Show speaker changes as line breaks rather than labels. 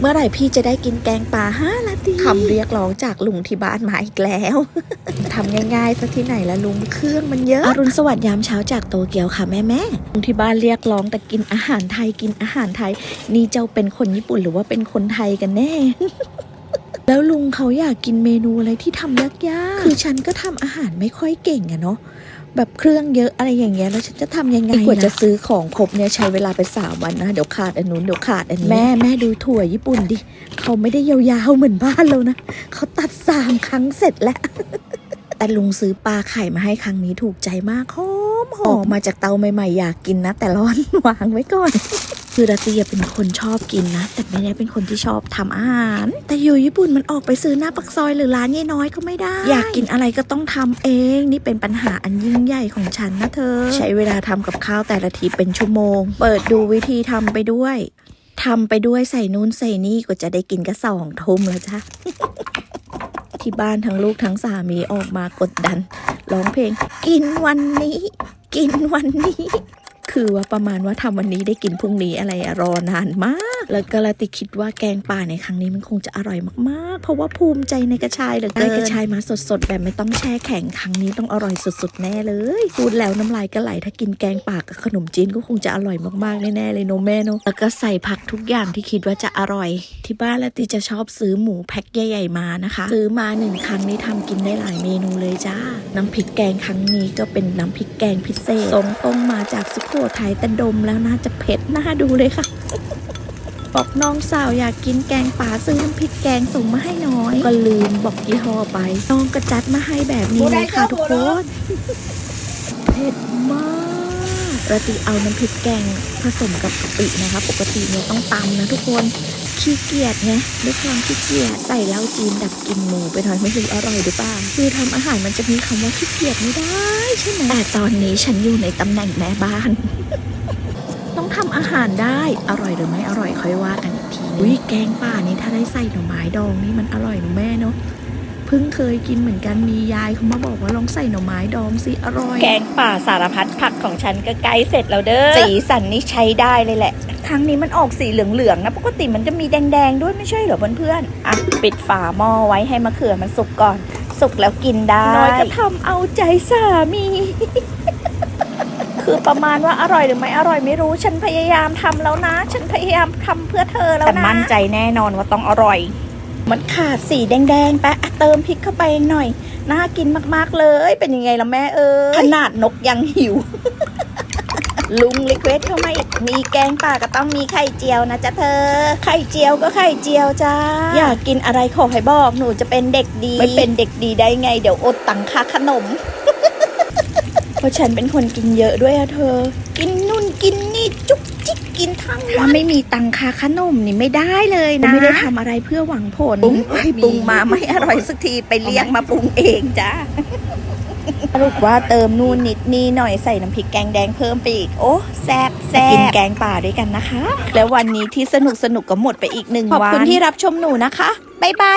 เมื่อไหร่พี่จะได้กินแกงป่าห้าละตีคำเรียกร้องจากลุงที่บ้านมาอีกแล้ว ทำง่ายๆสักที่ไหนละลุงเครื่องมันเยอะอรุณสวัสดิ์ยามเช้าจากโตเกียวค่ะแม่แม่ๆลุงที่บ้านเรียกร้องแต่กินอาหารไทยกินอาหารไทย นี่เจ้าเป็นคนญี่ปุ่นหรือว่าเป็นคนไทยกันแน่ แล้วลุงเขาอยากกินเมนูอะไรที่ทำยากๆ คือฉันก็ทำอาหารไม่ค่อยเก่งอะเนาะแบบเครื่องเยอะอะไรอย่างเงี้ยแล้วฉันจะทำยังไงกว่าจะซื้อของครบเนี่ยใช้เวลาไปสามวันนะเดี๋ยวขาดอันนู้นเดี๋ยวขาดอันนี้แม่แม่ดูถั่วญี่ปุ่นดิเขาไม่ได้ยาวๆเหมือนบ้านเรานะเขาตัดสามครั้งเสร็จแล้ว แต่ลุงซื้อปลาไข่มาให้ครั้งนี้ถูกใจมากหอ มหอมมาจากเตาใหม่ๆอยากกินนะ แต่ร้อนวางไว้ก่อน คือราตีเป็นคนชอบกินนะ แต่ไม่ได้เป็นคนที่ชอบทำอาหาร แต่อยู่ญี่ปุ่นมันออกไปซื้อหน้าปักซอยหรือร้านยายน้อยก็ไม่ได้ อยากกินอะไรก็ต้องทำเอง นี่เป็นปัญหาอันยิ่งใหญ่ของฉันนะเธอ ใช้เวลาทำกับข้าวแต่ละทีเป็นชั่วโมง เปิดดูวิธีทำไปด้วยทำไปด้วยใส่นู่นใส่นี่ก็จะได้กินก็สองทุ่มแล้วจ้ะที่บ้านทั้งลูกทั้งสามีออกมากดดันร้องเพลงกินวันนี้ กินวันนี้ คือว่าประมาณว่าทำวันนี้ได้กินพรุ่งนี้อะไรอะรอนานมาก แล้วก็ละติคิดว่าแกงป่าในครั้งนี้มันคงจะอร่อยมากๆ เพราะว่าภูมิใจในกระชายเหลือเกินได้กระชายมาสดๆ แบบไม่ต้องแช่แข็งครั้งนี้ต้องอร่อยสุดๆแน่เลยพูดแล้วน้ำลายก็ไหลถ้ากินแกงป่ากับขนมจีนก็คงจะอร่อยมากๆแน่ๆเลยโนแม่เนอะแล้วก็ใส่ผักทุกอย่างที่คิดว่าจะอร่อย ที่บ้านละติจะชอบซื้อหมูแพ็คใหญ่ๆมานะคะ ซื้อมาหนึ่งครั้งนี้ทำกินได้หลายเมนูเลยจ้า น้ำพริกแกงครั้งนี้ก็เป็นน้ำพริกแกงพิเศษส่งตรงมาจากสุโขทัยแต่ดมแล้วน่าจะเผ็ดน่าดูเลยค่ะ บอกน้องสาวอยากกินแกงป่าซื้อน้ำพริกแกงส่งมาให้น้อย ก็ลืมบอกยี่ห้อไป น้องก็จัดมาให้แบบนี้เลยค่ะทุกคนเผ็ดมากปกติเอาน้ำพริกแกงผสมกับกะปินะคะ ปกติเนี่ยต้องตำนะทุกคนขี้เกียจไงด้วยความขี้เกียจใส่เหล้าจีนดับกลินหมูไปหน่อยไม่รู้อร่อยหรือเปล่าคือทำอาหารมันจะมีคำว่าขี้เกียจไม่ได้ใช่ไหมแต่ตอนนี้ฉันอยู่ในตำแหน่งแม่บ้านต้ องทำอาหารได้ อร่อยหรือไม่อร่อยค่อยว่ากันอีกทีอุ้ยแกงป่านี้ถ้าได้ใส่หน่อไม้ดองนี่มันอร่อยหนูแม่เนาะเพิ่งเคยกินเหมือนกันมียายเขามาบอกว่าลองใส่หน่อไม้ดองสิอร่อย
แกงป่าสารพัดผักของฉันก็ใกล้เสร็จแล้วเด้อสีสันนี่ใช้ได้เลยแหละ ครั้งนี้มันออกสีเหลืองๆนะปกติมันจะมีแดงๆด้วยไม่ใช่เหรอเพื่อนๆอะปิดฝาหม้อไว้ให้มะเขือมันสุกก่อน สุกแล้วกินได้
น้อยก็ทำเอาใจสามี
คือประมาณว่าอร่อยหรือไม่อร่อยไม่รู้ ฉันพยายามทำแล้วนะ ฉันพยายามทำเพื่อเธอแล้วนะแต่มั่นใจแน่นอนว่าต้องอร่อย มันขาดสีแดงๆไปอะเติมพริกเข้าไปหน่อย น่ากินมากๆเลย เป็นยังไงล่ะแม่เอ้ยขนาดนกยังหิว ลุงรีเควสเข้ามาอีกมีแกงป่าก็ต้องมีไข่เจียวนะจ๊ะเธอ ไข่เจียวก็ไข่เจียวจ้า อยากกินอะไรขอให้บอกหนูจะเป็นเด็กดี ไม่เป็นเด็กดีได้ไง เดี๋ยวอดตังค่าขนมเพ ราะฉันเป็นคนกินเยอะด้วยอะเธอ กินนู่นกินนี่จุกจิกกินทั้งวัน
ถ้าไม่มีตังค่าขนมนี่ไม่ได้เลยนะ
ไม่ได้ทำอะไรเพื่อหวังผล
ปรุงให้ปรุงมาไม่อร่อยสักทีไปเลี้ยงมาปรุงเองจ้า
สรุปว่าเติมนู่นนิดนี่หน่อยใส่น้ำพริกแกงแดงเพิ่มไปอีก โอ้แซ่บแซ่บกินแกงป่าด้วยกันนะคะ แล้ววันนี้ที่สนุกสนุกก็หมดไปอีกหนึ่งวันขอบคุณที่รับชมหนูนะคะบ๊ายบาย